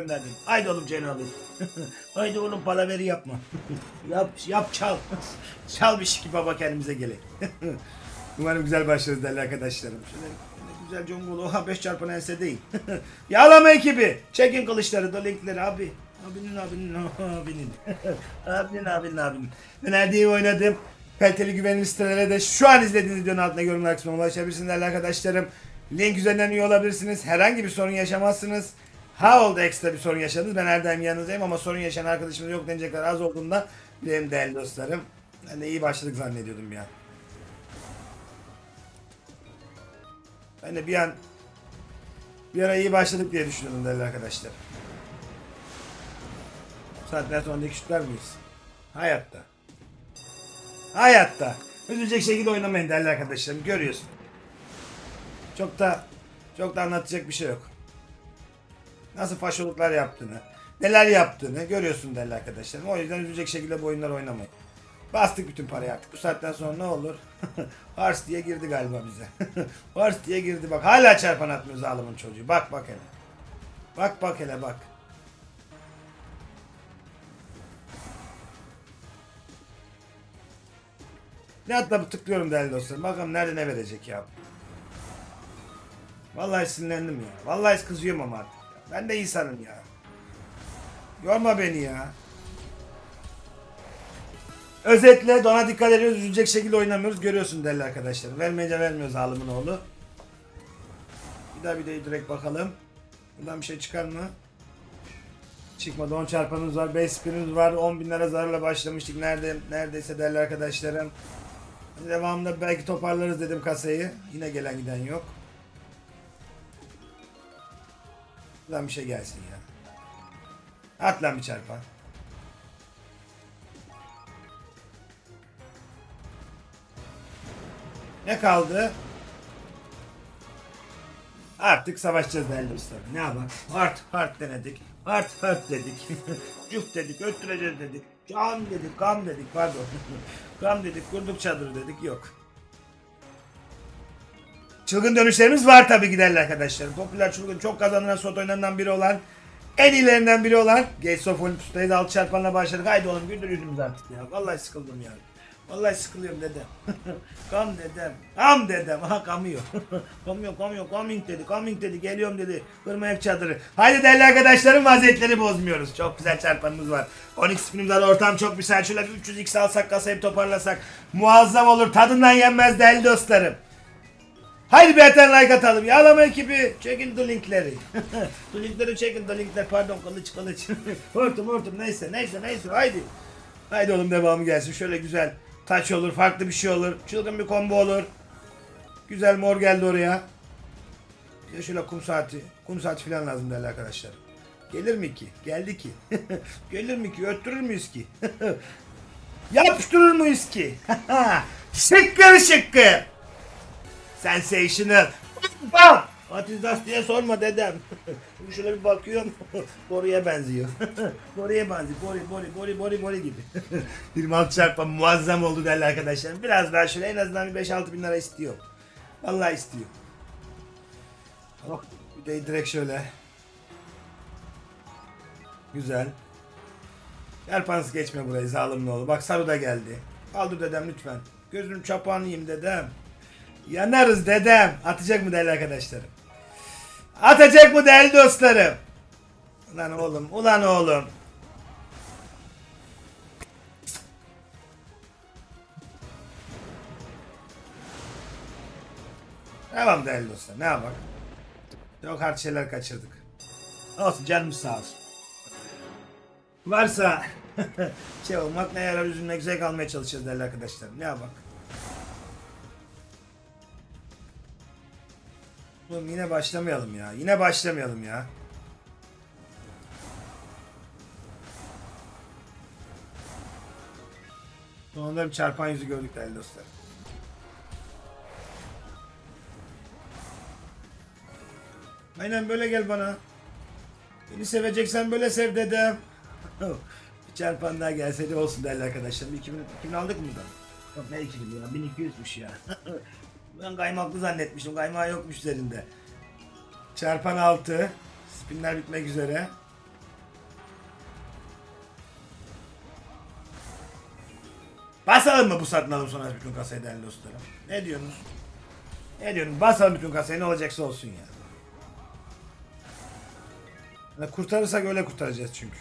gönderdin. Haydi oğlum Cenab-ı Haydi oğlum palaveri yapma. yap yap çal. çal bir şiki baba kendimize gelin. Umarım güzel başlarız değerli arkadaşlarım. Şöyle, güzel Congolu. Oha 5 çarpın ense değil. Yağlama ekibi. Çekin kılıçları da linkleri abi. Abinin abinin abinin. abinin abinin abinin. Ben Erdi'yi oynadım. Kaliteli güvenilir sitelere de şu an izlediğiniz videonun altına yorumlar kısmına ulaşabilirsiniz değerli arkadaşlarım. Link üzerinden üye olabilirsiniz. Herhangi bir sorun yaşamazsınız. Oldu ekstra bir sorun yaşadınız. Ben her daim yanınızdayım ama sorun yaşayan arkadaşımız yok denecek kadar az olduğunda benim değerli dostlarım. Ben de iyi başladık zannediyordum ya. Ben de bir an bir ara iyi başladık diye düşünüyordum değerli arkadaşlar. Bu saatten sonra miyiz? Hayatta. Hayatta. Üzülecek şekilde oynamayın değerli arkadaşlarım. Görüyorsun. Çok da çok da anlatacak bir şey yok. Nasıl faşoluklar yaptığını, neler yaptığını görüyorsun değerli arkadaşlarım. O yüzden üzülecek şekilde bu oyunları oynamayın. Bastık bütün parayı artık. Bu saatten sonra ne olur? Hars diye girdi galiba bize. Hars diye girdi bak. Hala çarpan atmıyor zalimin çocuğu. Bak bak hele. Bak bak hele bak. Ne bu tıklıyorum değerli dostlarım. Bakalım nerede ne verecek ya. Vallahi sinirlendim ya. Vallahi kızıyorum ama artık. Ben de insanım ya. Yorma beni ya. Özetle dona dikkat ediyoruz. Üzülecek şekilde oynamıyoruz. Görüyorsun değerli arkadaşlar. Vermeyince vermiyoruz alımın oğlu. Bir daha bir de direkt bakalım. Buradan bir şey çıkar mı? Çıkmadı. 10 çarpanımız var. 5 spinimiz var. 10 bin lira zararla başlamıştık. Nerede, neredeyse değerli arkadaşlarım. Devamında belki toparlarız dedim kasayı. Yine gelen giden yok. Buradan bir şey gelsin ya. At lan bir çarpan. Ne kaldı? Artık savaşacağız değerli dostlar. Ne yapalım? Hard hard denedik. Hard hard dedik. Cüh dedik. Öttüreceğiz dedik. Can dedik. Kam dedik. Pardon. Kam dedik. Kurduk çadırı dedik. Yok. Çılgın dönüşlerimiz var tabii ki değerli arkadaşlar. Popüler çılgın çok kazanan slot oyunlarından biri olan en iyilerinden biri olan Gates of Olympus'tayız. Alt çarpanla başladık. Haydi oğlum güldür yüzümüzü artık ya. Vallahi sıkıldım ya. Vallahi sıkılıyorum dedem. Kam dedem. Kam dedem. Aha kamıyor. kamıyor kamıyor. Coming dedi. Coming dedi. Geliyorum dedi. Kırma ev çadırı. Haydi değerli arkadaşlarım vaziyetleri bozmuyoruz. Çok güzel çarpanımız var. 12 spinimiz var. Ortam çok güzel. Şöyle bir 300x alsak kasayı toparlasak muazzam olur. Tadından yenmez değerli dostlarım. Haydi bir eten like atalım. Yağlama ekibi çekin the linkleri. the linkleri çekin the linkler. Pardon kılıç kılıç. hortum hortum neyse neyse neyse haydi. Haydi oğlum devamı gelsin. Şöyle güzel taç olur farklı bir şey olur. Çılgın bir combo olur. Güzel mor geldi oraya. Bir de şöyle kum saati. Kum saati falan lazım değerli arkadaşlar. Gelir mi ki? Geldi ki. Gelir mi ki? Öttürür müyüz ki? Yapıştırır mıyız ki? şıkkır şıkkır. Sensational. Bam! Atizdas diye sorma dedem. Şöyle bir bakıyorum. Boruya benziyor. Boruya benziyor. Bori, bori, bori, bori, bori gibi. 26 çarpma muazzam oldu değerli arkadaşlar. Biraz daha şöyle en azından bir 5-6 bin lira istiyor. Vallahi istiyor. Hop, bir de direkt şöyle. Güzel. Yarpansı geçme burayı zalimli oğlu. Bak sarı da geldi. Kaldır dedem lütfen. Gözünün çapağını yiyeyim dedem. Yanarız dedem. Atacak mı değerli arkadaşlarım? Atacak mı değerli dostlarım? Ulan oğlum, ulan oğlum. Tamam değerli dostlar, ne yapalım? Çok hard şeyler kaçırdık. Olsun canımız sağ olsun. Varsa şey olmak ne yarar üzülmek zevk almaya çalışacağız değerli arkadaşlar. Ne yapalım? Oğlum yine başlamayalım ya. Yine başlamayalım ya. Sonunda bir çarpan yüzü gördük değerli dostlar. Aynen böyle gel bana. Beni seveceksen böyle sev dedem. bir çarpan daha gelseydi olsun değerli arkadaşlar. 2000, 2000 aldık mı da? Yok ne 2000 ya 1200'müş ya. Ben kaymaklı zannetmiştim. Kaymağı yokmuş üzerinde. Çarpan 6. Spinler bitmek üzere. Basalım mı bu satın alım sonra bütün kasayı değerli dostlarım? Ne diyorsunuz? Ne diyorsunuz? Basalım bütün kasayı ne olacaksa olsun ya. Yani. yani kurtarırsak öyle kurtaracağız çünkü.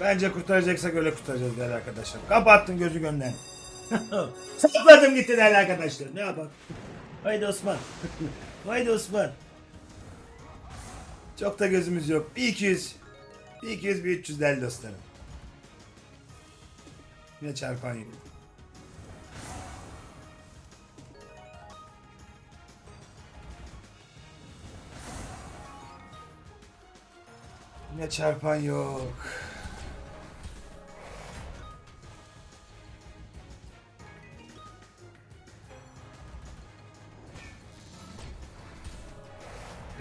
Bence kurtaracaksak öyle kurtaracağız değerli arkadaşlar. Kapattın gözü gönlden. Sakladım gitti değerli arkadaşlar. Ne yapalım? Haydi Osman. Haydi Osman. Çok da gözümüz yok. Bir 200. Bir 200 bir 300 değerli dostlarım. Yine çarpan yok. Yine çarpan yok.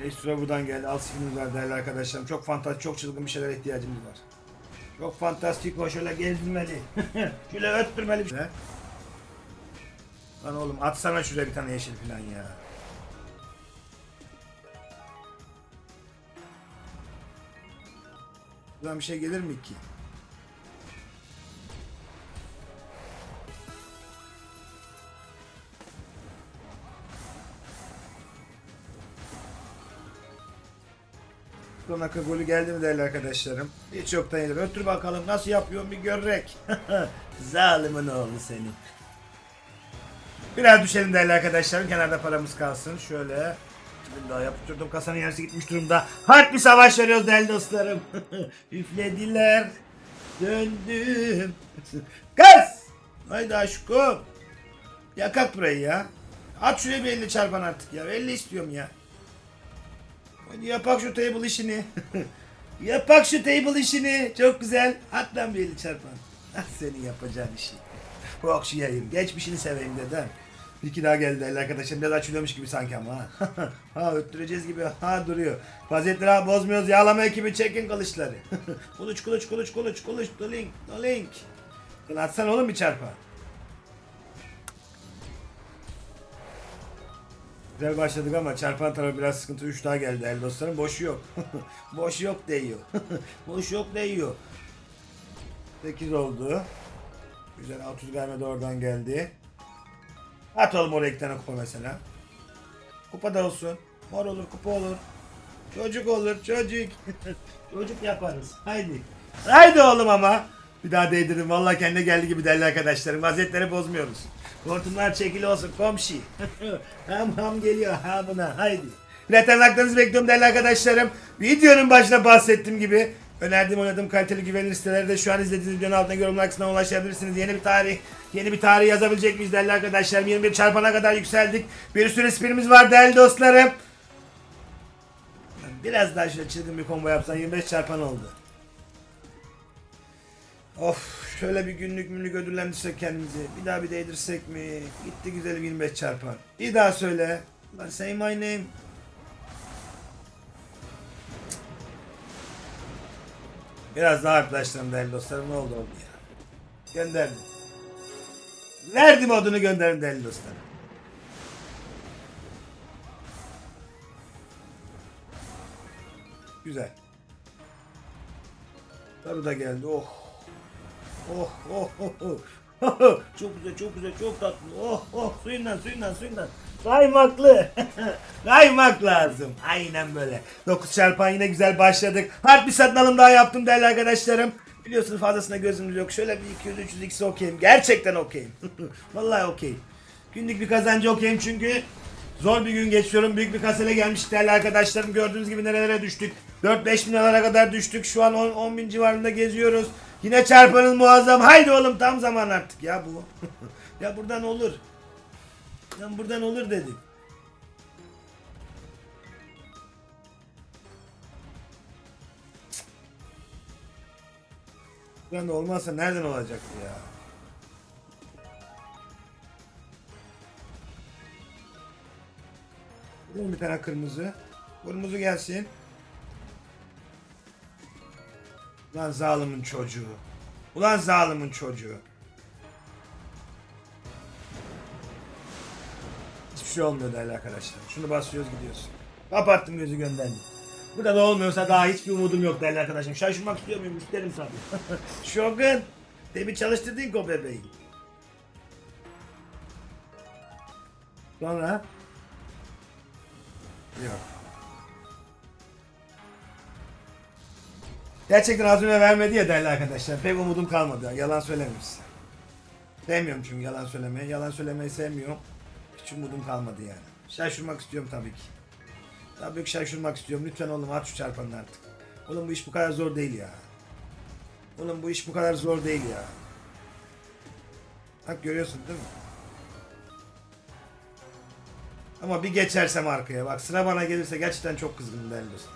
Reis Tura buradan geldi. Al skinimiz var değerli arkadaşlarım. Çok fantastik, çok çılgın bir şeylere ihtiyacımız var. Çok fantastik o şöyle gezdirmeli. şöyle öttürmeli şey. Lan oğlum atsana şuraya bir tane yeşil falan ya. Buradan bir şey gelir mi ki? Donaka golü geldi mi değerli arkadaşlarım? Hiç yoktan iyidir. Ötür bakalım nasıl yapıyorsun bir görrek. Zalimin oğlu senin. Biraz düşelim değerli arkadaşlarım. Kenarda paramız kalsın. Şöyle. Daha yapıştırdım. Kasanın yarısı gitmiş durumda. Harp bir savaş veriyoruz değerli dostlarım. Üflediler. Döndüm. Gaz! Haydi aşkım. Yakak burayı ya. At şuraya bir 50 çarpan artık ya. 50 istiyorum ya. Hadi yapak şu table işini. yapak şu table işini. Çok güzel. At lan bir 50 çarpan. Ah senin yapacağın işi. Okşayayım. Geçmişini seveyim dedem. İki daha geldi değerli arkadaşlar. Biraz açılıyormuş gibi sanki ama ha. ha öttüreceğiz gibi. Ha duruyor. Vaziyetleri ha bozmuyoruz. Yağlama ekibi çekin kılıçları. kılıç kılıç kılıç kılıç kılıç. Dolink dolink. Lan oğlum bir çarpa. Güzel başladık ama çarpan tarafı biraz sıkıntı. 3 daha geldi el dostlarım. Boş yok. Boş yok değiyor. Boş yok değiyor. 8 oldu. Güzel 30 gelmedi oradan geldi. At oğlum oraya iki tane kupa mesela. Kupa da olsun. Mor olur kupa olur. Çocuk olur çocuk. çocuk yaparız. Haydi. Haydi oğlum ama. Bir daha değdirdim. Vallahi kendi geldi gibi değerli arkadaşlarım. Vaziyetleri bozmuyoruz. Hortumlar çekili olsun komşu. ham ham geliyor ha buna. Haydi. Platin bekliyorum değerli arkadaşlarım. Videonun başına bahsettiğim gibi önerdiğim oynadığım kaliteli güvenilir sitelerde şu an izlediğiniz videonun altına yorumlar kısmına ulaşabilirsiniz. Yeni bir tarih, yeni bir tarih yazabilecek miyiz değerli arkadaşlarım? 21 çarpana kadar yükseldik. Bir sürü spinimiz var değerli dostlarım. Biraz daha şöyle çılgın bir combo yapsan 25 çarpan oldu. Of şöyle bir günlük münlük ödüllendirsek kendimizi. Bir daha bir değdirsek mi? Gitti güzel 25 çarpan. Bir daha söyle. Lan say my name. Biraz daha yaklaştım değerli dostlarım. Ne oldu oldu ya. Gönderdim. Verdim odunu gönderdim değerli dostlarım. Güzel. Taru da geldi. Oh. Oh oh oh oh. çok güzel çok güzel çok tatlı. Oh oh suyundan suyundan suyundan. Kaymaklı. Kaymak lazım. Aynen böyle. 9 çarpan yine güzel başladık. Hard bir satın alım daha yaptım değerli arkadaşlarım. Biliyorsunuz fazlasına gözümüz yok. Şöyle bir 200 300 x okeyim. Gerçekten okeyim. Vallahi okeyim. Günlük bir kazancı okeyim çünkü Zor bir gün geçiyorum. Büyük bir kasele gelmiş değerli arkadaşlarım. Gördüğünüz gibi nerelere düştük. 4-5 bin liralara kadar düştük. Şu an 10, 10 bin civarında geziyoruz. Yine çarpanız muazzam. Haydi oğlum tam zaman artık ya bu. ya buradan olur. Ya buradan olur dedik. Buradan da olmazsa nereden olacaktı ya? Bir tane kırmızı. Kırmızı gelsin. Ulan zalimin çocuğu. Ulan zalimin çocuğu. Hiçbir şey olmuyor değerli arkadaşlar. Şunu basıyoruz gidiyoruz. Kapattım gözü gönderdim. Burada da olmuyorsa daha hiçbir umudum yok değerli arkadaşım. Şaşırmak istiyor muyum? İsterim tabii. Shogun. Demin çalıştırdın o bebeği. Sonra? Yok. Gerçekten az önce vermedi ya değerli arkadaşlar. Pek umudum kalmadı. Yalan söylemeyeyim size. Sevmiyorum çünkü yalan söylemeyi. Yalan söylemeyi sevmiyorum. Hiç umudum kalmadı yani. Şaşırmak istiyorum tabii ki. Tabii ki şaşırmak istiyorum. Lütfen oğlum at şu çarpanını artık. Oğlum bu iş bu kadar zor değil ya. Oğlum bu iş bu kadar zor değil ya. Bak görüyorsun değil mi? Ama bir geçersem arkaya bak sıra bana gelirse gerçekten çok kızgınım değerli dostum.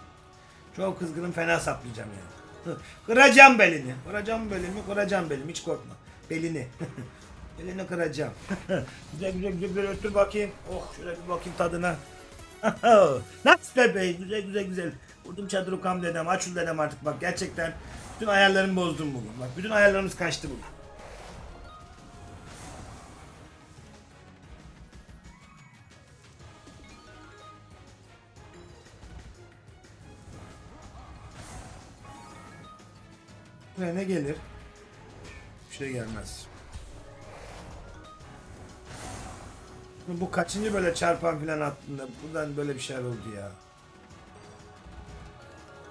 Çok kızgınım fena saplayacağım yani. kıracağım belini. Kıracağım belimi, kıracağım belimi hiç korkma. Belini. belini kıracağım. güzel güzel güzel güzel öttür bakayım. Oh şöyle bir bakayım tadına. Nasıl bebeğim güzel güzel güzel. Vurdum çadırı kam dedem açıl dedem artık bak gerçekten bütün ayarlarımı bozdum bugün. Bak bütün ayarlarımız kaçtı bugün. Buraya ne gelir? Bir şey gelmez. Bu kaçıncı böyle çarpan filan attığında buradan böyle bir şeyler oldu ya.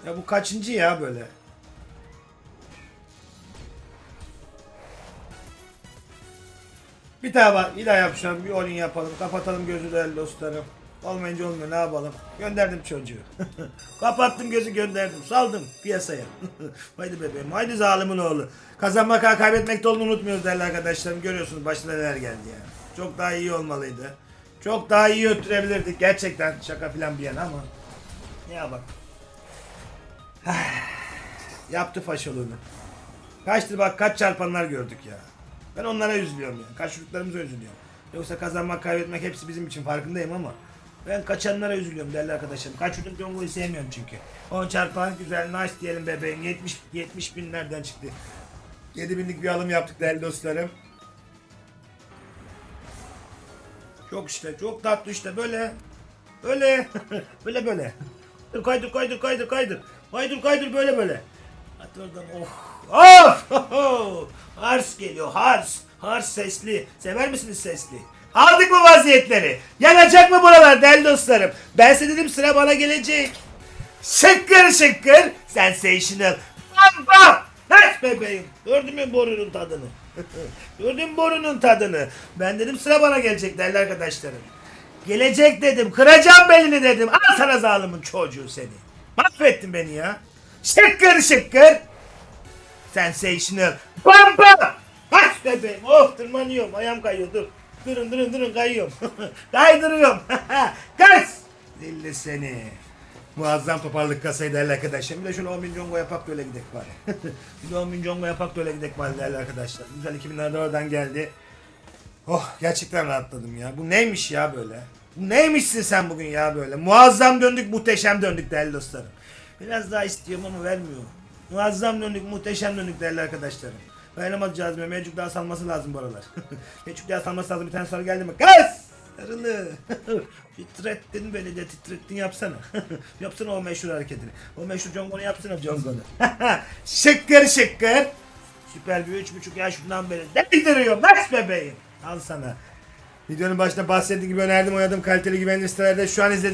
Ya bu kaçıncı ya böyle? Bir daha bak, bir daha yapacağım. Bir oyun yapalım. Kapatalım gözü değerli dostlarım. Olmayınca olmuyor ne yapalım. Gönderdim çocuğu. Kapattım gözü gönderdim. Saldım piyasaya. haydi bebeğim. Haydi zalimin oğlu. Kazanmak ha kaybetmek de olduğunu unutmuyoruz değerli arkadaşlarım. Görüyorsunuz başına neler geldi yani. Çok daha iyi olmalıydı. Çok daha iyi öttürebilirdik. Gerçekten şaka filan bir yana ama. Ya bak. Yaptı faşolunu. Kaçtır bak kaç çarpanlar gördük ya. Ben onlara üzülüyorum ya. Kaçırdıklarımıza üzülüyorum. Yoksa kazanmak kaybetmek hepsi bizim için farkındayım ama ben kaçanlara üzülüyorum değerli arkadaşlarım. Kaçırdık Jongo'yu sevmiyorum çünkü. 10 çarpan güzel nice diyelim bebeğim. 70 70 binlerden çıktı. 7 binlik bir alım yaptık değerli dostlarım. Çok işte çok tatlı işte böyle. Böyle. böyle böyle. Dur kaydır kaydır kaydır kaydır. Kaydır kaydır böyle böyle. Hadi oradan oh. Of! Hars geliyor hars. Hars sesli. Sever misiniz sesli? Aldık mı vaziyetleri? Yanacak mı buralar değerli dostlarım? Ben size dedim sıra bana gelecek. Şıkkır şıkkır. Sensational. Bam bam. Kaç bebeğim. Gördün mü borunun tadını? Gördün mü borunun tadını? Ben dedim sıra bana gelecek değerli arkadaşlarım. Gelecek dedim. Kıracağım belini dedim. Al sana zalimin çocuğu seni. Mahvettin beni ya. Şıkkır şıkkır. Sensational. Bam bam. Bebeğim. Oh tırmanıyorum. Ayağım kayıyor dur. Durun durun durun kayıyorum. Kaydırıyorum. Kaç. Dilli seni. Muazzam toparlık kasayı değerli arkadaşlar. Bir de şöyle 10 milyon go yapak da öyle gidek bari. bir de 10 milyon go yapak da öyle gidek bari değerli arkadaşlar. Güzel 2000'lerde oradan geldi. Oh gerçekten rahatladım ya. Bu neymiş ya böyle? Bu neymişsin sen bugün ya böyle? Muazzam döndük, muhteşem döndük değerli dostlarım. Biraz daha istiyorum ama vermiyor. Muazzam döndük, muhteşem döndük değerli arkadaşlarım. Dayanamaz cazime. Mecuk daha salması lazım bu aralar. Mecuk daha salması lazım. Bir tane soru geldi mi? Kız! Sarılı. titrettin beni de titrettin yapsana. yapsana o meşhur hareketini. O meşhur Congo'nu yapsana Congo'nu. şıkkır şıkkır. Süper bir üç buçuk yaşından beri değdiriyor. Bas bebeğim. Al sana. Videonun başında bahsettiğim gibi önerdim oynadım kaliteli güvenilir sitelerde şu an izlediğiniz